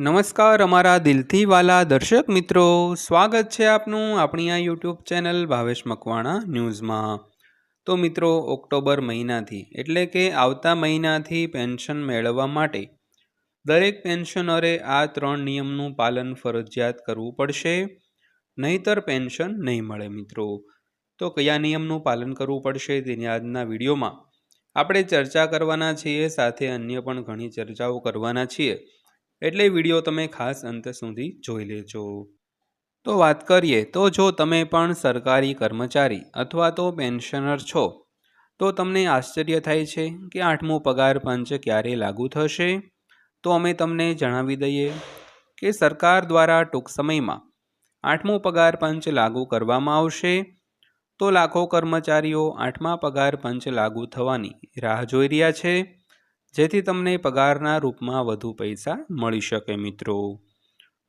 નમસ્કાર, અમારા દિલથી વાલા દર્શક મિત્રો. સ્વાગત છે આપનું આપણી આ યુટ્યુબ ચેનલ ભાવેશ મકવાણા ન્યૂઝમાં. તો મિત્રો, ઓક્ટોબર મહિનાથી, એટલે કે આવતા મહિનાથી પેન્શન મેળવવા માટે દરેક પેન્શનરે આ ત્રણ નિયમનું પાલન ફરજિયાત કરવું પડશે. નહીતર પેન્શન નહીં મળે મિત્રો. તો કયા નિયમનું પાલન કરવું પડશે તેની આજના વિડીયોમાં આપણે ચર્ચા કરવાના છીએ, સાથે અન્ય પણ ઘણી ચર્ચાઓ કરવાના છીએ. એટલે વીડિયો તમે ખાસ અંત સુધી જોઈ લેજો. તો વાત કરીએ, તો જો તમે પણ સરકારી કર્મચારી અથવા તો પેન્શનર છો, તો તમને આશ્ચર્ય થાય છે કે આઠમું પગાર પંચ ક્યારે લાગુ થશે? તો અમે તમને જણાવી દઈએ કે સરકાર દ્વારા ટૂંક સમયમાં આઠમું પગાર પંચ લાગુ કરવામાં આવશે. તો લાખો કર્મચારીઓ આઠમા પગાર પંચ લાગુ થવાની રાહ જોઈ રહ્યા છે. જેથી તમને પગારના રૂપમાં વધુ પૈસા મળી શકે મિત્રો.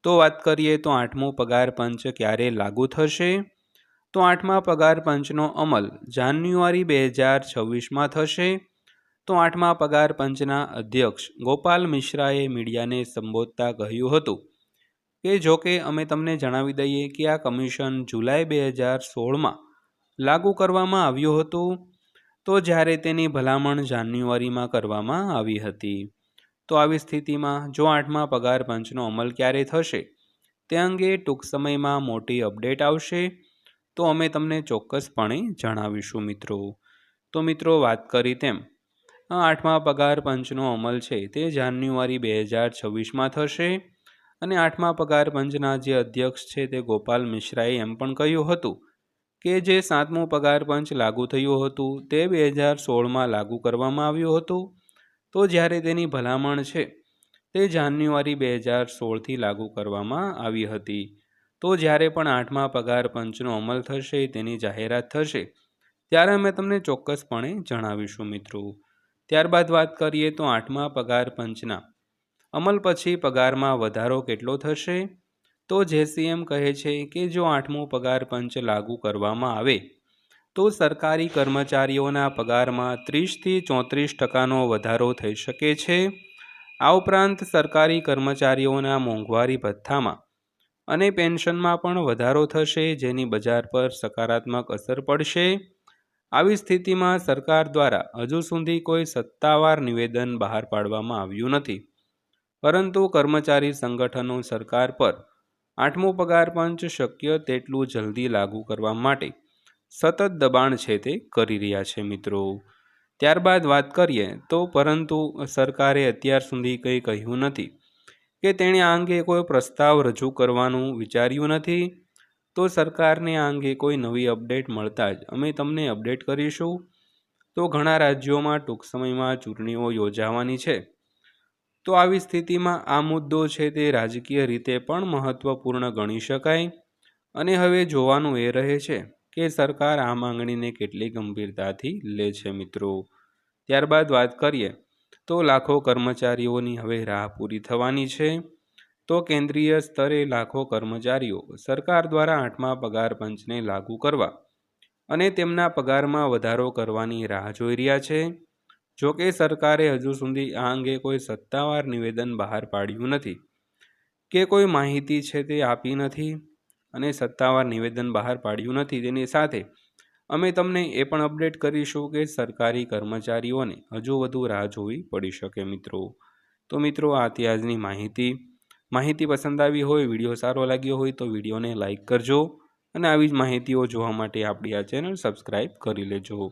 તો વાત કરીએ તો આઠમો પગાર પંચ ક્યારે લાગુ થશે? તો આઠમા પગાર પંચનો અમલ જાન્યુઆરી બે હજાર છવ્વીસમાં થશે. તો આઠમા પગાર પંચના અધ્યક્ષ ગોપાલ મિશ્રાએ મીડિયાને સંબોધતા કહ્યું હતું કે, જો કે અમે તમને જણાવી દઈએ કે આ કમિશન જુલાઈ બે હજાર સોળમાં લાગુ કરવામાં આવ્યું હતું. તો જ્યારે તેની ભલામણ જાન્યુઆરીમાં કરવામાં આવી હતી, તો આવી સ્થિતિમાં જો આઠમા પગાર પંચનો અમલ ક્યારે થશે, તે અંગે ટૂંક સમયમાં મોટી અપડેટ આવશે, તો અમે તમને ચોક્કસપણે જણાવીશું મિત્રો. તો મિત્રો વાત કરી તેમ આઠમા પગાર પંચનો અમલ છે તે જાન્યુઆરી બે હજાર છવ્વીસમાં થશે અને આઠમા પગાર પંચના જે અધ્યક્ષ છે તે ગોપાલ મિશ્રાએ એમ પણ કહ્યું હતું કે જે સાતમું પગાર પંચ લાગુ થયું હતું તે બે હજાર સોળમાં લાગુ કરવામાં આવ્યું હતું. તો જ્યારે તેની ભલામણ છે, તે જાન્યુઆરી બે હજાર સોળથી લાગુ કરવામાં આવી હતી. તો જ્યારે પણ આઠમા પગાર પંચનો અમલ થશે, તેની જાહેરાત થશે, ત્યારે અમે તમને ચોક્કસપણે જણાવીશું મિત્રો. ત્યારબાદ વાત કરીએ તો આઠમા પગાર પંચના. અમલ પછી પગારમાં વધારો કેટલો થશે? તો જેસીએમ કહે છે કે જો આઠમો પગાર પંચ લાગુ કરવામાં આવે, તો સરકારી કર્મચારીઓના પગારમાં ત્રીસથી ચોત્રીસ ટકાનો વધારો થઈ શકે છે. આ ઉપરાંત સરકારી કર્મચારીઓના મોંઘવારી ભથ્થામાં અને પેન્શનમાં પણ વધારો થશે, જેની બજાર પર સકારાત્મક અસર પડશે. આવી સ્થિતિમાં સરકાર દ્વારા હજુ સુધી કોઈ સત્તાવાર નિવેદન બહાર પાડવામાં આવ્યું નથી. પરંતુ કર્મચારી સંગઠનો સરકાર પર આઠમો પગાર પંચ શક્ય તેટલું જલ્દી લાગુ કરવા માટે સતત દબાણ છે તે કરી રહ્યા છે મિત્રો. ત્યારબાદ વાત કરીએ તો પરંતુ સરકારે અત્યાર સુધી કંઈ કહ્યું નથી કે તેણે આ અંગે કોઈ પ્રસ્તાવ રજૂ કરવાનું વિચાર્યું નથી. તો સરકારને આ અંગે કોઈ નવી અપડેટ મળતા જ અમે તમને અપડેટ કરીશું. તો ઘણા રાજ્યોમાં ટૂંક સમયમાં ચૂંટણીઓ યોજાવાની છે. તો આવી સ્થિતિમાં આ મુદ્દો છે તે રાજકીય રીતે પણ મહત્ત્વપૂર્ણ ગણી શકાય. અને હવે જોવાનું એ રહે છે કે સરકાર આ માંગણીને કેટલી ગંભીરતાથી લે છે મિત્રો. ત્યારબાદ વાત કરીએ તો લાખો કર્મચારીઓની હવે રાહ પૂરી થવાની છે. તો કેન્દ્રીય સ્તરે લાખો કર્મચારીઓ સરકાર દ્વારા આઠમા પગાર પંચને લાગુ કરવા અને તેમના પગારમાં વધારો કરવાની રાહ જોઈ રહ્યા છે. જો કે સરકારે હજુ સુધી આ અંગે કોઈ સત્તાવાર નિવેદન બહાર પાડ્યું નથી. કે કોઈ માહિતી છે તે આપી નથી અને સત્તાવાર નિવેદન બહાર પાડ્યું નથી તેની સાથે અમે તમને એ પણ અપડેટ કરીશું કે સરકારી કર્મચારીઓને હજુ વધુ રાહ જોવી પડી શકે મિત્રો. તો મિત્રો આ આજની માહિતી. માહિતી પસંદ આવી હોય, વીડિયો સારો લાગ્યો હોય તો વિડીયોને લાઇક કરજો અને આવી જ માહિતીઓ જોવા માટે આપણી આ ચેનલ સબસ્ક્રાઈબ કરી લેજો.